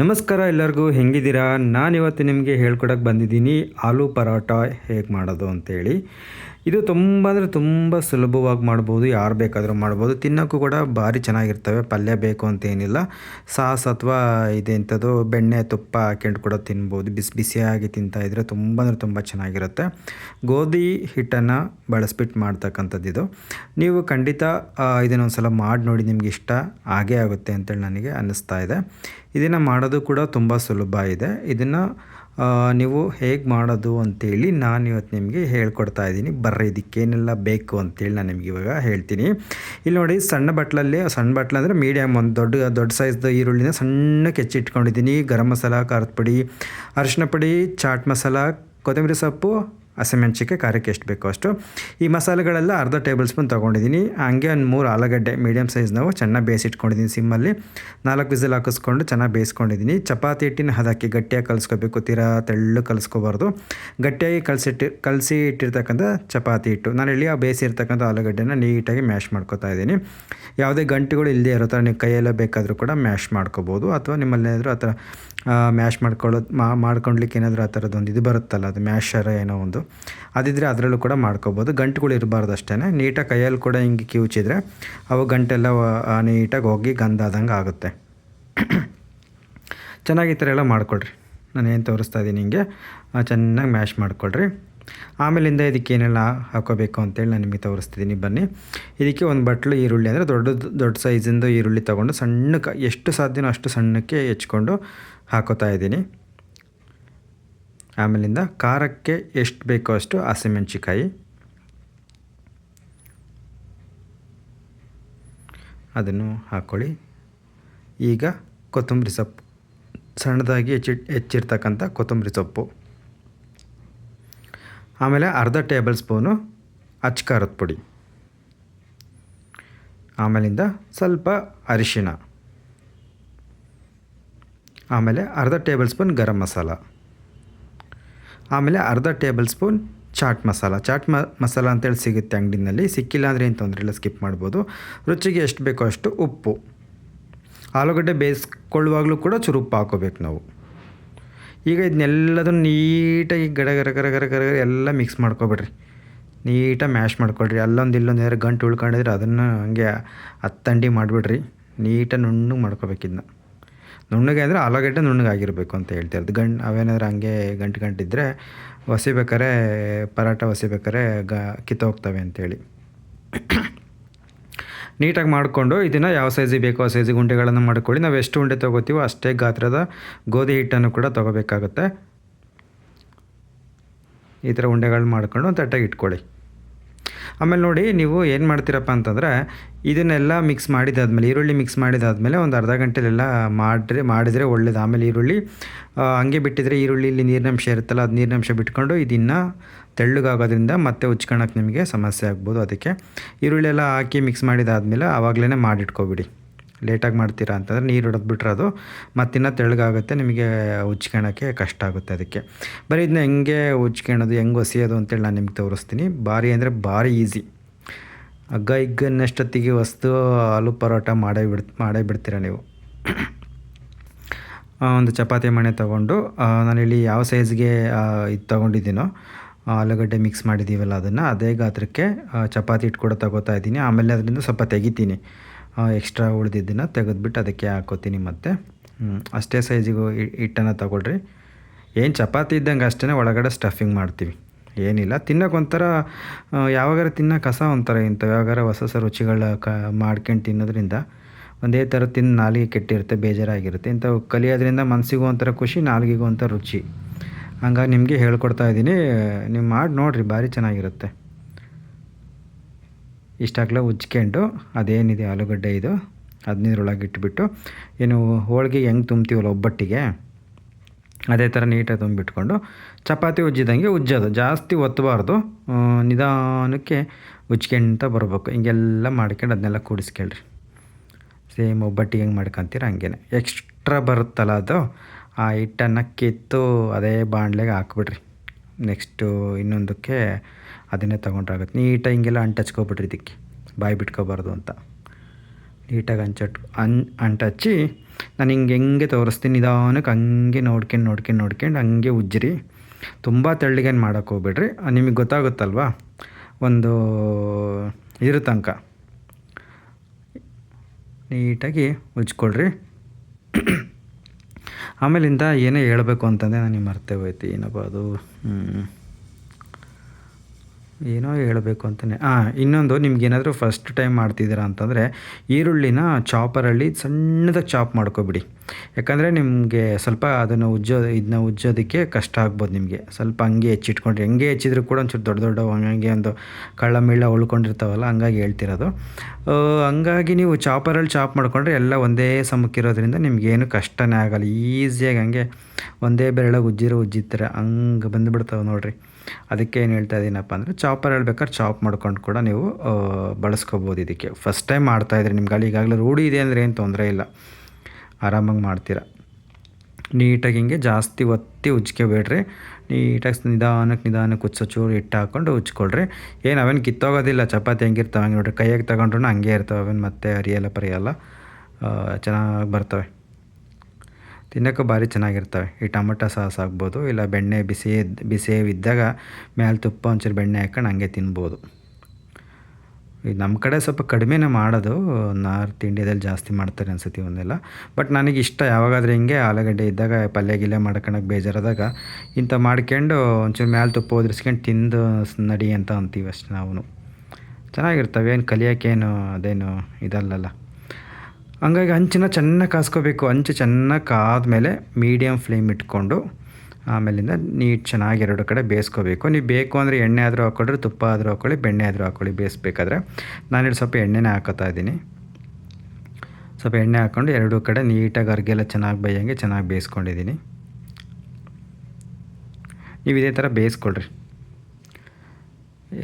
ನಮಸ್ಕಾರ ಎಲ್ಲರಿಗೂ ಹೆಂಗಿದ್ದೀರಾ? ನಾನು ಇವತ್ತು ನಿಮಗೆ ಹೇಳ್ಕೊಡಕ್ಕೆ ಬಂದಿದ್ದೀನಿ ಆಲೂ ಪರೋಟ ಹೇಗೆ ಮಾಡೋದು ಅಂತೇಳಿ. ಇದು ತುಂಬ ಅಂದರೆ ತುಂಬ ಸುಲಭವಾಗಿ ಮಾಡ್ಬೋದು, ಯಾರು ಬೇಕಾದರೂ ಮಾಡ್ಬೋದು. ತಿನ್ನೋಕ್ಕೂ ಕೂಡ ಭಾರಿ ಚೆನ್ನಾಗಿರ್ತವೆ, ಪಲ್ಯ ಬೇಕು ಅಂತ ಏನಿಲ್ಲ. ಸಾಸ್ ಅಥವಾ ಇದೆಂಥದ್ದು ಬೆಣ್ಣೆ, ತುಪ್ಪ ಹಾಕೊಂಡು ಕೂಡ ತಿನ್ಬೋದು. ಬಿಸಿ ಬಿಸಿಯಾಗಿ ತಿಂತಾಯಿದ್ರೆ ತುಂಬ ಅಂದರೆ ತುಂಬ ಚೆನ್ನಾಗಿರುತ್ತೆ. ಗೋಧಿ ಹಿಟ್ಟನ್ನು ಬಳಸ್ಬಿಟ್ಟು ಮಾಡ್ತಕ್ಕಂಥದ್ದು ಇದು. ನೀವು ಖಂಡಿತ ಇದನ್ನೊಂದು ಸಲ ಮಾಡಿ ನೋಡಿ, ನಿಮ್ಗೆ ಇಷ್ಟ ಆಗೇ ಆಗುತ್ತೆ ಅಂತೇಳಿ ನನಗೆ ಅನ್ನಿಸ್ತಾ ಇದೆ. ಇದನ್ನು ಮಾಡೋದು ಕೂಡ ತುಂಬ ಸುಲಭ ಇದೆ. ಇದನ್ನು ನೀವು ಹೇಗೆ ಮಾಡೋದು ಅಂತೇಳಿ ನಾನು ಇವತ್ತು ನಿಮಗೆ ಹೇಳ್ಕೊಡ್ತಾ ಇದ್ದೀನಿ. ಬರ್ರಿ, ಇದಕ್ಕೇನೆಲ್ಲ ಬೇಕು ಅಂತೇಳಿ ನಾನು ನಿಮ್ಗೆ ಇವಾಗ ಹೇಳ್ತೀನಿ. ಇಲ್ಲಿ ನೋಡಿ, ಸಣ್ಣ ಬಟ್ಲಲ್ಲಿ, ಸಣ್ಣ ಬಟ್ಲ ಅಂದರೆ ಮೀಡಿಯಮ್ ಒಂದು ದೊಡ್ಡ ದೊಡ್ಡ ಸೈಜ್ದು ಈರುಳ್ಳಿನ ಸಣ್ಣಕ್ಕೆ ಹೆಚ್ಚಿಟ್ಕೊಂಡಿದ್ದೀನಿ. ಗರಂ ಮಸಾಲ, ಖಾರದ ಪುಡಿ, ಅರಿಶಿನ ಪುಡಿ, ಚಾಟ್ ಮಸಾಲ, ಕೊತ್ತಂಬರಿ ಸೊಪ್ಪು ಹಸಿಮೆಣ್ಸಿಕಾಯಿ ಖಾರಕ್ಕೆ ಎಷ್ಟು ಬೇಕೋ ಅಷ್ಟು. ಈ ಮಸಾಲೆಗಳೆಲ್ಲ ಅರ್ಧ ಟೇಬಲ್ ಸ್ಪೂನ್ ತೊಗೊಂಡಿದ್ದೀನಿ. ಹಂಗೆ ಒಂದು ಮೂರು ಆಲೂಗಡ್ಡೆ ಮೀಡಿಯಮ್ ಸೈಜ್ ನಾವು ಚೆನ್ನಾಗಿ ಬೇಯಿಸಿಟ್ಕೊಂಡಿದ್ದೀನಿ ಸಿಮ್ಮಲ್ಲಿ. ನಾಲ್ಕು ವಿಸಲ್ ಹಾಕಿಸ್ಕೊಂಡು ಚೆನ್ನಾಗಿ ಬೇಯಿಸ್ಕೊಂಡಿದ್ದೀನಿ. ಚಪಾತಿ ಹಿಟ್ಟಿನ ಹದಕ್ಕೆ ಗಟ್ಟಿಯಾಗಿ ಕಲಿಸ್ಕೋಬೇಕು. ತೀರಾ ತೆಳ್ಳು ಕಲಿಸ್ಕೋಬಾರ್ದು. ಗಟ್ಟಿಯಾಗಿ ಕಲಸಿಟ್ಟಿ, ಕಲಸಿ ಇಟ್ಟಿರ್ತಕ್ಕಂಥ ಚಪಾತಿ ಹಿಟ್ಟು. ನಾನು ಇಲ್ಲಿ ಆ ಬೇಯಿಸಿರ್ತಕ್ಕಂಥ ಆಲೂಗಡ್ಡೆನ ನೀಟಾಗಿ ಮ್ಯಾಶ್ ಮಾಡ್ಕೋತಾ ಇದ್ದೀನಿ. ಯಾವುದೇ ಗಂಟುಗಳು ಇಲ್ಲದೆ ಇರೋ ಥರ ನೀವು ಕೈಯೆಲ್ಲ ಬೇಕಾದರೂ ಕೂಡ ಮ್ಯಾಶ್ ಮಾಡ್ಕೋಬೋದು. ಅಥವಾ ನಿಮ್ಮಲ್ಲಿ ಏನಾದರೂ ಆ ಥರ ಮ್ಯಾಶ್ ಮಾಡ್ಕೊಳ್ಳೋದು ಮಾಡ್ಕೊಳ್ಲಿಕ್ಕೆ ಏನಾದರೂ ಆ ಥರದ್ದೊಂದು ಇದು ಬರುತ್ತಲ್ಲ, ಅದು ಮ್ಯಾಶರ ಏನೋ ಒಂದು. ಅದಿದ್ದರೆ ಅದರಲ್ಲೂ ಕೂಡ ಮಾಡ್ಕೋಬೋದು. ಗಂಟುಗಳು ಇರಬಾರ್ದು ಅಷ್ಟೇ ನೀಟಾಗಿ ಕೈಯಲ್ಲಿ ಕೂಡ ಹಿಂಗೆ ಕಿವುಚಿದ್ರೆ ಅವು ಗಂಟೆಲ್ಲ ನೀಟಾಗಿ ಹೋಗಿ ಗಂಧ ಆದಂಗೆ ಆಗುತ್ತೆ. ಚೆನ್ನಾಗಿ ಈ ಥರ ಎಲ್ಲ ಮಾಡ್ಕೊಳ್ರಿ. ನಾನು ಏನು ತೋರಿಸ್ತಾ ಇದ್ದೀನಿ ಹಿಂಗೆ ಚೆನ್ನಾಗಿ ಮ್ಯಾಶ್ ಮಾಡ್ಕೊಳ್ರಿ. ಆಮೇಲಿಂದ ಇದಕ್ಕೆ ಏನೆಲ್ಲ ಹಾಕೋಬೇಕು ಅಂತೇಳಿ ನಾನು ನಿಮಗೆ ತೋರಿಸ್ತಿದ್ದೀನಿ. ಬನ್ನಿ. ಇದಕ್ಕೆ ಒಂದು ಬಟ್ಲು ಈರುಳ್ಳಿ ಅಂದರೆ ದೊಡ್ಡ ದೊಡ್ಡ ಸೈಜಿಂದು ಈರುಳ್ಳಿ ತೊಗೊಂಡು ಸಣ್ಣಕ್ಕೆ ಎಷ್ಟು ಸಾಧ್ಯನೋ ಅಷ್ಟು ಸಣ್ಣಕ್ಕೆ ಹೆಚ್ಕೊಂಡು ಹಾಕೋತಾ ಇದ್ದೀನಿ. ಆಮೇಲಿಂದ ಖಾರಕ್ಕೆ ಎಷ್ಟು ಬೇಕೋ ಅಷ್ಟು ಹಸಿಮೆಣ್ಸಿಕಾಯಿ ಅದನ್ನು ಹಾಕ್ಕೊಳ್ಳಿ. ಈಗ ಕೊತ್ತಂಬರಿ ಸೊಪ್ಪು. ಸಣ್ಣದಾಗಿ ಹೆಚ್ಚಿ ಹೆಚ್ಚಿರ್ತಕ್ಕಂಥ ಕೊತ್ತಂಬರಿ ಸೊಪ್ಪು. ಆಮೇಲೆ ಅರ್ಧ ಟೇಬಲ್ ಸ್ಪೂನು ಅಚ್ಕಾರದ ಪುಡಿ. ಆಮೇಲಿಂದ ಸ್ವಲ್ಪ ಅರಿಶಿನ ಆಮೇಲೆ ಅರ್ಧ ಟೇಬಲ್ ಸ್ಪೂನ್ ಗರಂ ಮಸಾಲ. ಆಮೇಲೆ ಅರ್ಧ ಟೇಬಲ್ ಸ್ಪೂನ್ ಚಾಟ್ ಮಸಾಲ. ಚಾಟ್ ಮ, ಮಸಾಲ ಅಂತೇಳಿ ಸಿಗುತ್ತೆ ಅಂಗಡಿನಲ್ಲಿ. ಸಿಕ್ಕಿಲ್ಲ ಅಂದರೆ ಏನು ತೊಂದರೆ ಇಲ್ಲ, ಸ್ಕಿಪ್ ಮಾಡ್ಬೋದು. ರುಚಿಗೆ ಎಷ್ಟು ಬೇಕೋ ಅಷ್ಟು ಉಪ್ಪು. ಆಲೂಗಡ್ಡೆ ಬೇಯಿಸ್ಕೊಳ್ಳುವಾಗಲೂ ಕೂಡ ಚೂರು ಉಪ್ಪು ಹಾಕೋಬೇಕು ನಾವು. ಈಗ ಇದನ್ನೆಲ್ಲದನ್ನು ನೀಟಾಗಿ ಗಡ ಗರ ಗರ ಗರ ಗರ ಎಲ್ಲ ಮಿಕ್ಸ್ ಮಾಡ್ಕೊಬಿಡ್ರಿ. ನೀಟಾಗಿ ಮ್ಯಾಶ್ ಮಾಡ್ಕೊಳ್ರಿ. ಅಲ್ಲೊಂದು ಇಲ್ಲೊಂದು ಯಾರು ಗಂಟು ಉಳ್ಕೊಂಡಿದ್ರೆ ಅದನ್ನು ಹಂಗೆ ಹತ್ತಂಡಿ ಮಾಡಿಬಿಡ್ರಿ. ನೀಟಾಗಿ ನುಣ್ಣಗೆ ಮಾಡ್ಕೋಬೇಕಿದ್ನ ನುಣ್ಣಗೆ ಅಂದರೆ ಆಲೂಗಡ್ಡೆ ನುಣ್ಣಗಾಗಿರಬೇಕು ಅಂತ ಹೇಳ್ತಿರೋದು ಗಂಟು ಅವೇನಾದ್ರೂ ಹಂಗೆ ಗಂಟು ಗಂಟಿದ್ರೆ ಒಸಿಬೇಕಾರೆ ಪರಾಟ ಒಸಿಬೇಕಾರೆ ಗ ಕಿತ್ತೋಗ್ತವೆ ಅಂತೇಳಿ. ನೀಟಾಗಿ ಮಾಡಿಕೊಂಡು ಇದನ್ನು ಯಾವ ಸೈಜಿಗೆ ಬೇಕೋ ಆ ಸೈಜಿಗೆ ಉಂಡೆಗಳನ್ನು ಮಾಡ್ಕೊಳ್ಳಿ. ನಾವು ಎಷ್ಟು ಉಂಡೆ ತೊಗೋತೀವೋ ಅಷ್ಟೇ ಗಾತ್ರದ ಗೋಧಿ ಹಿಟ್ಟನ್ನು ಕೂಡ ತೊಗೋಬೇಕಾಗುತ್ತೆ. ಈ ಥರ ಉಂಡೆಗಳನ್ನ ಮಾಡ್ಕೊಂಡು ತಟ್ಟೆಗೆ ಇಟ್ಕೊಳ್ಳಿ. ಆಮೇಲೆ ನೋಡಿ ನೀವು ಏನು ಮಾಡ್ತೀರಪ್ಪ ಅಂತಂದರೆ ಇದನ್ನೆಲ್ಲ ಮಿಕ್ಸ್ ಮಾಡಿದಾದ್ಮೇಲೆ, ಈರುಳ್ಳಿ ಮಿಕ್ಸ್ ಮಾಡಿದಾದ್ಮೇಲೆ ಒಂದು ಅರ್ಧ ಗಂಟೆಲೆಲ್ಲ ಮಾಡಿದ್ರೆ ಮಾಡಿದರೆ ಒಳ್ಳೇದು. ಆಮೇಲೆ ಈರುಳ್ಳಿ ಹಂಗೆ ಬಿಟ್ಟಿದ್ರೆ ಈರುಳ್ಳಿ ಇಲ್ಲಿ ನೀರಿನಂಶ ಇರುತ್ತಲ್ಲ, ಅದು ನೀರಿನಂಶ ಬಿಟ್ಕೊಂಡು ಇದನ್ನು ತೆಳ್ಳಗಾಗೋದ್ರಿಂದ ಮತ್ತೆ ಉಚ್ಕೊಳಕ್ಕೆ ನಿಮಗೆ ಸಮಸ್ಯೆ ಆಗ್ಬೋದು. ಅದಕ್ಕೆ ಈರುಳ್ಳಿ ಎಲ್ಲ ಹಾಕಿ ಮಿಕ್ಸ್ ಮಾಡಿದಾದ್ಮೇಲೆ ಆವಾಗಲೇ ಮಾಡಿಟ್ಕೊಬಿಡಿ. ಲೇಟಾಗಿ ಮಾಡ್ತೀರಾ ಅಂತಂದರೆ ನೀರು ಹೊಡೆದ್ಬಿಟ್ರೆ ಅದು ಮತ್ತಿನ್ನ ತೆಳ್ಳಗಾಗುತ್ತೆ, ನಿಮಗೆ ಉಜ್ಕೊಳ್ಳೋಕ್ಕೆ ಕಷ್ಟ ಆಗುತ್ತೆ ಅದಕ್ಕೆ. ಬರೀ ಇದನ್ನ ಹೆಂಗೆ ಉಜ್ಕೊಳ್ಳೋದು ಹೆಂಗೆ ಹೊಸಿಯೋದು ಅಂತೇಳಿ ನಾನು ನಿಮ್ಗೆ ತೋರಿಸ್ತೀನಿ. ಭಾರಿ ಅಂದರೆ ಭಾರಿ ಈಸಿ. ಹಗ್ಗ ಹಿಗ್ಗನ್ನಷ್ಟೊತ್ತಿಗೆ ವಸ್ತು ಆಲೂ ಪರೋಟ ಮಾಡೇ ಬಿಡ್, ಮಾಡೇ ಬಿಡ್ತೀರ ನೀವು? ಒಂದು ಚಪಾತಿ ಮಣೆ ತೊಗೊಂಡು ನಾನಿಲ್ಲಿ ಯಾವ ಸೈಜ್ಗೆ ಇದು ತೊಗೊಂಡಿದ್ದೀನೋ ಆಲೂಗಡ್ಡೆ ಮಿಕ್ಸ್ ಮಾಡಿದ್ದೀವಲ್ಲ ಅದನ್ನು, ಅದೇ ಗಾತ್ರಕ್ಕೆ ಚಪಾತಿ ಹಿಟ್ಟು ಕೂಡ ತಗೋತಾ ಇದ್ದೀನಿ. ಆಮೇಲೆ ಅದರಿಂದ ಸ್ವಲ್ಪ ತೆಗಿತೀನಿ. ಎಕ್ಸ್ಟ್ರಾ ಉಳಿದಿದ್ದನ್ನು ತೆಗೆದ್ಬಿಟ್ಟು ಅದಕ್ಕೆ ಹಾಕೋತೀನಿ ಮತ್ತು. ಅಷ್ಟೇ ಸೈಜಿಗೂ ಹಿಟ್ಟನ್ನು ತಗೊಳ್ರಿ. ಏನು ಚಪಾತಿ ಇದ್ದಂಗೆ ಅಷ್ಟೇ ಒಳಗಡೆ ಸ್ಟಫಿಂಗ್ ಮಾಡ್ತೀವಿ. ಏನಿಲ್ಲ, ತಿನ್ನೋಕೆ ಒಂಥರ ಯಾವಾಗಾರ ತಿನ್ನೋಕೆ ಕಸ ಒಂಥರ ಇಂಥವು. ಯಾವಾಗಾರ ಹೊಸ ಹೊಸ ರುಚಿಗಳ ಕ, ಮಾಡ್ಕೊಂಡು ತಿನ್ನೋದ್ರಿಂದ ಒಂದೇ ಥರ ತಿಂದು ನಾಲಿಗೆ ಕೆಟ್ಟಿರುತ್ತೆ, ಬೇಜಾರಾಗಿರುತ್ತೆ. ಇಂಥವು ಕಲಿಯೋದ್ರಿಂದ ಮನಸ್ಸಿಗೂ ಒಂಥರ ಖುಷಿ, ನಾಲಿಗೆಗೂ ಒಂಥರ ರುಚಿ. ಹಂಗಾಗಿ ನಿಮಗೆ ಹೇಳ್ಕೊಡ್ತಾ ಇದ್ದೀನಿ. ನೀವು ಮಾಡಿ ನೋಡಿರಿ, ಭಾರಿ ಚೆನ್ನಾಗಿರುತ್ತೆ. ಇಷ್ಟಾಗಲ ಉಜ್ಕೊಂಡು ಅದೇನಿದೆ ಆಲೂಗಡ್ಡೆ ಇದು ಹದಿನೈದರೊಳಗೆ ಇಟ್ಬಿಟ್ಟು ಏನು ಹೋಳಿಗೆ ಹೆಂಗೆ ತುಂಬ್ತೀವಲ್ಲ ಒಬ್ಬಟ್ಟಿಗೆ, ಅದೇ ಥರ ನೀಟಾಗಿ ತುಂಬಿಟ್ಕೊಂಡು, ಚಪಾತಿ ಉಜ್ಜಿದಂಗೆ ಉಜ್ಜೋದು, ಜಾಸ್ತಿ ಒತ್ತಬಾರ್ದು ನಿಧಾನಕ್ಕೆ ಉಜ್ಕೊಂತ ಬರಬೇಕು. ಹಿಂಗೆಲ್ಲ ಮಾಡ್ಕೊಂಡು ಅದನ್ನೆಲ್ಲ ಕೂಡಿಸ್ಕೊಳ್ರಿ. ಸೇಮ್ ಒಬ್ಬಟ್ಟಿಗೆ ಹೆಂಗೆ ಮಾಡ್ಕೊಂತೀರ ಹಂಗೇನೆ. ಎಕ್ಸ್ಟ್ರಾ ಬರುತ್ತಲ್ಲ ಅದು, ಆ ಹಿಟ್ಟನ್ನು ಕಿತ್ತು ಅದೇ ಬಾಣಲೆಗೆ ಹಾಕ್ಬಿಡ್ರಿ. ನೆಕ್ಸ್ಟು ಇನ್ನೊಂದಕ್ಕೆ ಅದನ್ನೇ ತೊಗೊಂಡ್ರಾಗುತ್ತೆ ನೀಟಾಗಿ ಹಿಂಗೆಲ್ಲ ಅಂಟಚ್ಕೊಬಿಟ್ರಿ ಇದಕ್ಕೆ. ಬಾಯಿ ಬಿಟ್ಕೋಬಾರ್ದು ಅಂತ. ನೀಟಾಗಿ ಅಂಚಟ್ ಅನ್ ಅಂಟಚ್ಚಿ ನಾನು ಹಿಂಗೆ ಹೆಂಗೆ ತೋರಿಸ್ತೀನಿ ನಿಧಾನಕ್ಕೆ ಹಂಗೆ ನೋಡ್ಕೊಂಡು ನೋಡ್ಕೊಂಡು ನೋಡ್ಕೊಂಡು ಹಂಗೆ ಉಜ್ಜಿರಿ. ತುಂಬ ತೆಳ್ಳಗೇನು ಮಾಡೋಕ್ಕೆ ಹೋಗ್ಬೇಡ್ರಿ. ನಿಮಗೆ ಗೊತ್ತಾಗುತ್ತಲ್ವಾ? ಒಂದು ಇದ್ರ ತನಕ. ನೀಟಾಗಿ ಉಜ್ಕೊಳ್ರಿ. ಆಮೇಲಿಂದ ಏನೇ ಹೇಳಬೇಕು ಅಂತಂದರೆ ನನಗೆ ಮರ್ತೇ ಹೋಯ್ತು ಏನಪ್ಪ ಅದು ಹ್ಮ್. ಏನೋ ಹೇಳಬೇಕು ಅಂತಲೇ ಹಾಂ ಇನ್ನೊಂದು, ನಿಮ್ಗೇನಾದರೂ ಫಸ್ಟ್ ಟೈಮ್ ಮಾಡ್ತಿದ್ದೀರಾ ಅಂತಂದರೆ, ಈರುಳ್ಳಿನ ಚಾಪರಲ್ಲಿ ಸಣ್ಣದಾಗಿ ಚಾಪ್ ಮಾಡ್ಕೊಬಿಡಿ. ಯಾಕಂದರೆ ನಿಮಗೆ ಸ್ವಲ್ಪ ಅದನ್ನು ಉಜ್ಜೋ ಇದನ್ನ ಉಜ್ಜೋದಕ್ಕೆ ಕಷ್ಟ ಆಗ್ಬೋದು ನಿಮಗೆ. ಸ್ವಲ್ಪ ಹಂಗೆ ಹೆಚ್ಚಿಟ್ಕೊಂಡ್ರೆ ಹೆಂಗೆ ಹೆಚ್ಚಿದ್ರು ಕೂಡ ಒಂಚೂರು ದೊಡ್ಡ ದೊಡ್ಡ ಹಂಗೆ ಒಂದು ಕಳ್ಳ ಮಿಳ್ಳ ಉಳ್ಕೊಂಡಿರ್ತಾವಲ್ಲ, ಹಂಗಾಗಿ ಹೇಳ್ತಿರೋದು. ಹಂಗಾಗಿ ನೀವು ಚಾಪರಲ್ಲಿ ಚಾಪ್ ಮಾಡಿಕೊಂಡ್ರೆ ಎಲ್ಲ ಒಂದೇ ಸಮಕ್ಕಿರೋದ್ರಿಂದ ನಿಮಗೇನು ಕಷ್ಟನೇ ಆಗಲ್ಲ. ಈಸಿಯಾಗಿ ಹಂಗೆ ಒಂದೇ ಬೆರಳಾಗಿ ಉಜ್ಜಿರೋ ಉಜ್ಜಿತ್ತಾರೆ ಹಂಗೆ ಬಂದುಬಿಡ್ತಾವೆ ನೋಡಿರಿ. ಅದಕ್ಕೆ ಏನು ಹೇಳ್ತಾ ಇದ್ದೀನಪ್ಪ ಅಂದರೆ ಚಾಪರ್ ಹೇಳ್ಬೇಕಾದ್ರೆ ಚಾಪ್ ಮಾಡ್ಕೊಂಡು ಕೂಡ ನೀವು ಬಳಸ್ಕೋಬೋದು ಇದಕ್ಕೆ. ಫಸ್ಟ್ ಟೈಮ್ ಮಾಡ್ತಾಯಿದ್ರಿ ನಿಮ್ಗೆ ಅಲ್ಲಿ ಈಗಾಗಲೇ ರೂಢಿ ಇದೆ ಅಂದರೆ ಏನು ತೊಂದರೆ ಇಲ್ಲ. ಆರಾಮಾಗಿ ಮಾಡ್ತೀರಾ. ನೀಟಾಗಿ ಹಿಂಗೆ ಜಾಸ್ತಿ ಒತ್ತಿ ಉಜ್ಕೋಬೇಡ್ರಿ ನೀಟಾಗಿ ನಿಧಾನಕ್ಕೆ ನಿಧಾನಕ್ಕೆ ಉಚ್ಚೋ ಚೂರು ಹಿಟ್ಟು ಹಾಕ್ಕೊಂಡು ಉಜ್ಕೊಳ್ರಿ. ಏನು ಅವೇನು ಕಿತ್ತೋಗೋದಿಲ್ಲ. ಚಪಾತಿ ಹೆಂಗಿರ್ತಾವೆ ಹಂಗೆ ನೋಡ್ರಿ. ಕೈಯಾಗೆ ತಗೊಂಡ್ರು ಹಂಗೆ ಇರ್ತವೆ ಅವೇನು ಮತ್ತೆ ಅರಿಯಲ್ಲ ಪರಿಯಲ್ಲ. ಚೆನ್ನಾಗಿ ಬರ್ತವೆ. ತಿನ್ನೋಕ್ಕೂ ಭಾರಿ ಚೆನ್ನಾಗಿರ್ತವೆ. ಈ ಟೊಮೊಟೊ ಸಾಸ್ ಆಗ್ಬೋದು, ಇಲ್ಲ ಬೆಣ್ಣೆ ಬಿಸಿ ಬಿಸಿ ಇದ್ದಾಗ ಮೇಲೆ ತುಪ್ಪ ಒಂಚೂರು ಬೆಣ್ಣೆ ಹಾಕ್ಕೊಂಡು ಹಂಗೆ ತಿನ್ಬೋದು. ಇದು ನಮ್ಮ ಕಡೆ ಸ್ವಲ್ಪ ಕಡಿಮೆನೇ ಮಾಡೋದು ನಾರ್ತ್ ಇಂಡಿಯಾದಲ್ಲಿ ಜಾಸ್ತಿ ಮಾಡ್ತಾರೆ ಅನ್ಸುತ್ತೆ ಒಂದೆಲ್ಲ ಬಟ್ ನನಗೆ ಇಷ್ಟ ಯಾವಾಗಾದ್ರೂ ಹಿಂಗೆ ಆಲೂಗಡ್ಡೆ ಇದ್ದಾಗ ಪಲ್ಯ ಗಿಲ್ಯ ಮಾಡ್ಕೊಳಕ್ಕೆ ಬೇಜಾರಾದಾಗ ಇಂಥ ಮಾಡ್ಕೊಂಡು ಒಂಚೂರು ಮೇಲೆ ತುಪ್ಪ ಒದ್ರಿಸ್ಕೊಂಡು ತಿಂದು ನಡಿ ಅಂತ ಅಂತೀವಿ ಅಷ್ಟೇ ನಾವು ಚೆನ್ನಾಗಿರ್ತವೆ, ಏನು ಕಲಿಯೋಕ್ಕೇನು ಅದೇನು ಇದಲ್ಲಲ್ಲ. ಹಂಗಾಗಿ ಹಂಚನ್ನ ಚೆನ್ನಾಗಿ ಕಾಸ್ಕೋಬೇಕು. ಹಂಚು ಚೆನ್ನಾಗಿ ಕಾದಮೇಲೆ ಮೀಡಿಯಮ್ ಫ್ಲೇಮ್ ಇಟ್ಕೊಂಡು ಆಮೇಲಿಂದ ನೀಟ್ ಚೆನ್ನಾಗಿ ಎರಡು ಕಡೆ ಬೇಯಿಸ್ಕೋಬೇಕು ನೀವು ಬೇಕು ಅಂದರೆ ಎಣ್ಣೆ ಆದರೂ ಹಾಕ್ಕೊಳ್ರಿ ತುಪ್ಪ ಆದರೂ ಹಾಕ್ಕೊಳ್ಳಿ, ಬೆಣ್ಣೆ ಆದರೂ ಹಾಕ್ಕೊಳ್ಳಿ ಬೇಯಿಸ್ಬೇಕಾದ್ರೆ ನಾನಿಲ್ಲಿ ಸ್ವಲ್ಪ ಎಣ್ಣೆನೇ ಹಾಕೋತಾ ಇದ್ದೀನಿ. ಸ್ವಲ್ಪ ಎಣ್ಣೆ ಹಾಕ್ಕೊಂಡು ಎರಡೂ ಕಡೆ ನೀಟಾಗಿ ಅರ್ಗೆಲ್ಲ ಚೆನ್ನಾಗಿ ಬೇಯಂಗೆ ಚೆನ್ನಾಗಿ ಬೇಯಿಸ್ಕೊಂಡಿದ್ದೀನಿ. ನೀವು ಇದೇ ಥರ ಬೇಯಿಸ್ಕೊಳ್ರಿ.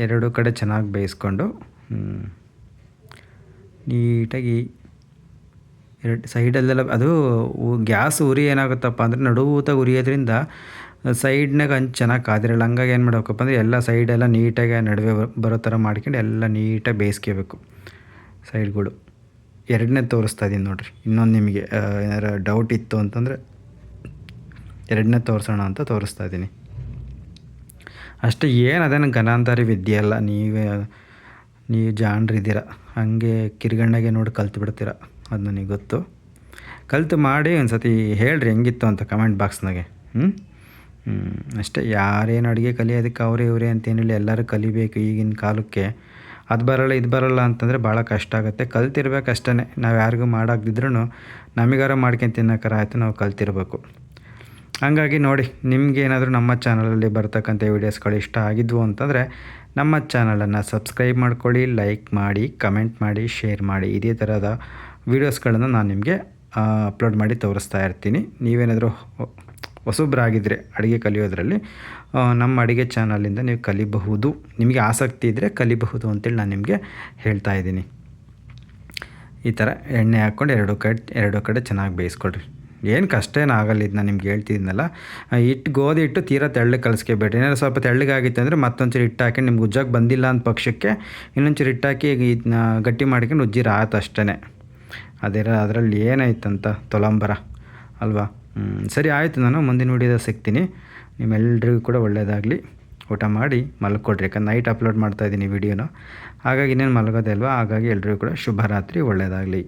ಎರಡೂ ಕಡೆ ಚೆನ್ನಾಗಿ ಬೇಯಿಸ್ಕೊಂಡು ನೀಟಾಗಿ ಎರಡು ಸೈಡಲ್ಲೆಲ್ಲ ಅದು ಗ್ಯಾಸ್ ಉರಿ ಏನಾಗುತ್ತಪ್ಪ ಅಂದರೆ ನಡುವೂತ ಉರಿಯೋದ್ರಿಂದ ಸೈಡ್ನಾಗ ಹಂಚು ಚೆನ್ನಾಗಿ ಕಾದಿರಲ್ಲ. ಹಂಗಾಗಿ ಏನು ಮಾಡಬೇಕಪ್ಪ ಅಂದರೆ ಎಲ್ಲ ಸೈಡೆಲ್ಲ ನೀಟಾಗಿ ನಡುವೆ ಬರೋ ಥರ ಮಾಡ್ಕೊಂಡು ಎಲ್ಲ ನೀಟಾಗಿ ಬೇಯಿಸ್ಕೋಬೇಕು ಸೈಡ್ಗಳು. ಎರಡನೇ ತೋರಿಸ್ತಾ ಇದ್ದೀನಿ ನೋಡಿರಿ. ಇನ್ನೊಂದು ನಿಮಗೆ ಏನಾರ ಏನಾರು ಡೌಟ್ ಇತ್ತು ಅಂತಂದರೆ ಎರಡನೇ ತೋರಿಸೋಣ ಅಂತ ತೋರಿಸ್ತಾ ಇದ್ದೀನಿ ಅಷ್ಟೇ ಏನು ಅದೇನು ಗನಾಂತರಿ ವಿದ್ಯೆ ಅಲ್ಲ ನೀವೇ, ನೀವು ಜಾಣ್ರಿದ್ದೀರ. ಹಾಗೆ ಕಿರ್ಗಣ್ಣಗೆ ನೋಡಿ ಕಲ್ತು ಬಿಡ್ತೀರ ಅದು ನನಗೆ ಗೊತ್ತು. ಕಲಿತು ಮಾಡಿ ಒಂದು ಸತಿ ಹೇಳ್ರಿ ಹೆಂಗಿತ್ತು ಅಂತ ಕಮೆಂಟ್ ಬಾಕ್ಸ್ನಾಗೆ. ಹ್ಞೂ ಅಷ್ಟೇ. ಯಾರೇನು ಅಡುಗೆ ಕಲಿಯೋದಕ್ಕೆ ಅವರೇ ಇವರೇ ಅಂತೇನಿಲ್ಲ, ಎಲ್ಲರೂ ಕಲಿಬೇಕು ಈಗಿನ ಕಾಲಕ್ಕೆ. ಅದು ಬರಲ್ಲ, ಇದು ಬರಲ್ಲ ಅಂತಂದರೆ ಭಾಳ ಕಷ್ಟ ಆಗುತ್ತೆ. ಕಲ್ತಿರ್ಬೇಕು ಅಷ್ಟೇ ನಾವು ಯಾರಿಗೂ ಮಾಡಾಕ್ದಿದ್ರೂ ನಮಗಾರ ಮಾಡ್ಕೊಂಡು ತಿನ್ನೋಕ್ಕಾರ ಆಯಿತು, ನಾವು ಕಲ್ತಿರ್ಬೇಕು. ಹಾಗಾಗಿ ನೋಡಿ, ನಿಮ್ಗೆ ಏನಾದರೂ ನಮ್ಮ ಚಾನಲಲ್ಲಿ ಬರ್ತಕ್ಕಂಥ ವೀಡಿಯೋಸ್ಗಳು ಇಷ್ಟ ಆಗಿದ್ವು ಅಂತಂದರೆ ನಮ್ಮ ಚಾನಲನ್ನು ಸಬ್ಸ್ಕ್ರೈಬ್ ಮಾಡ್ಕೊಳ್ಳಿ, ಲೈಕ್ ಮಾಡಿ, ಕಮೆಂಟ್ ಮಾಡಿ, ಶೇರ್ ಮಾಡಿ. ಇದೇ ಥರದ ವೀಡಿಯೋಸ್ಗಳನ್ನು ನಾನು ನಿಮಗೆ ಅಪ್ಲೋಡ್ ಮಾಡಿ ತೋರಿಸ್ತಾ ಇರ್ತೀನಿ. ನೀವೇನಾದರೂ ಹೊಸಬ್ರಾಗಿದ್ದರೆ ಅಡುಗೆ ಕಲಿಯೋದ್ರಲ್ಲಿ ನಮ್ಮ ಅಡುಗೆ ಚಾನಲಿಂದ ನೀವು ಕಲಿಬಹುದು. ನಿಮಗೆ ಆಸಕ್ತಿ ಇದ್ದರೆ ಕಲಿಬಹುದು ಅಂತೇಳಿ ನಾನು ನಿಮಗೆ ಹೇಳ್ತಾ ಇದ್ದೀನಿ. ಈ ಥರ ಎಣ್ಣೆ ಹಾಕ್ಕೊಂಡು ಎರಡು ಕಡೆ ಎರಡು ಕಡೆ ಚೆನ್ನಾಗಿ ಬೇಯಿಸ್ಕೊಡ್ರಿ ಏನು ಕಷ್ಟ ಆಗಲ್ಲ ಇದು ನಾನು ನಿಮ್ಗೆ ಹೇಳ್ತಿದ್ದೀನಲ್ಲ ಹಿಟ್ಟು ಗೋಧಿ ಇಟ್ಟು ತೀರಾ ತೆಳ್ಳಗೆ ಕಲಿಸ್ಕೋಬೇಡ್ರಿ. ಏನಾದ್ರು ಸ್ವಲ್ಪ ತೆಳ್ಳಗಾಗಿತ್ತು ಅಂದರೆ ಮತ್ತೊಂಚೂರು ಹಿಟ್ಟು ಹಾಕಿ ನಿಮ್ಗೆ ಉಜ್ಜಕ್ಕೆ ಬಂದಿಲ್ಲ ಅಂದ ಪಕ್ಷಕ್ಕೆ ಇನ್ನೊಂಚೂರು ಹಿಟ್ಟು ಹಾಕಿ ಇದನ್ನ ಗಟ್ಟಿ ಮಾಡ್ಕೊಂಡು ಉಜ್ಜಿರ ಅಷ್ಟೇ ಅದಿರ, ಅದರಲ್ಲಿ ಏನಾಯ್ತಂತ ತೊಲಂಬರ, ಅಲ್ವಾ? ಸರಿ ಆಯಿತು, ನಾನು ಮುಂದಿನ ವೀಡಿಯೋದಾಗ ಸಿಗ್ತೀನಿ. ನಿಮ್ಮೆಲ್ಲರಿಗೂ ಕೂಡ ಒಳ್ಳೆಯದಾಗಲಿ ಊಟ ಮಾಡಿ ಮಲ್ಕೊಡ್ರಿ ಯಾಕಂದ್ರೆ ನೈಟ್ ಅಪ್ಲೋಡ್ ಮಾಡ್ತಾಯಿದ್ದೀನಿ ವಿಡಿಯೋನ. ಹಾಗಾಗಿ ಇನ್ನೇನು ಮಲಗೋದೇ ಅಲ್ವಾ? ಹಾಗಾಗಿ ಎಲ್ಲರಿಗೂ ಕೂಡ ಶುಭರಾತ್ರಿ ಒಳ್ಳೆಯದಾಗಲಿ